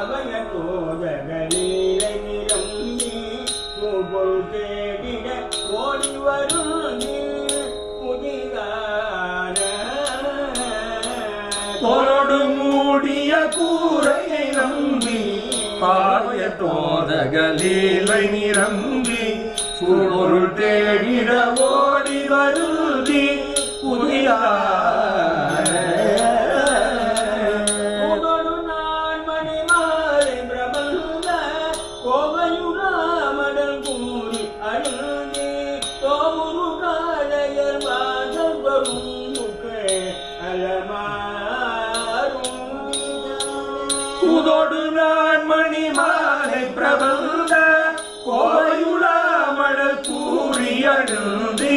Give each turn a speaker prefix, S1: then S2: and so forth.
S1: அவன கோதகளிலை நிரம்பி பூபொரு தேடிட ஓடி வரும் புதிதான
S2: கொரடு மூடிய கூரையை நம்பி பாடிய தோதகளிலை நிரம்பி பூபொரு தேடிட ஓடி வரும்
S1: கோவையுடாமடல் கூறி அழுதி தோமுரு காலையர் மாதம் வரும் முக்கே அலமாரும்.
S2: உதோடு நான் மணி மாலை பிரபந்த கோவையுளாமடல் கூறி அழுந்தி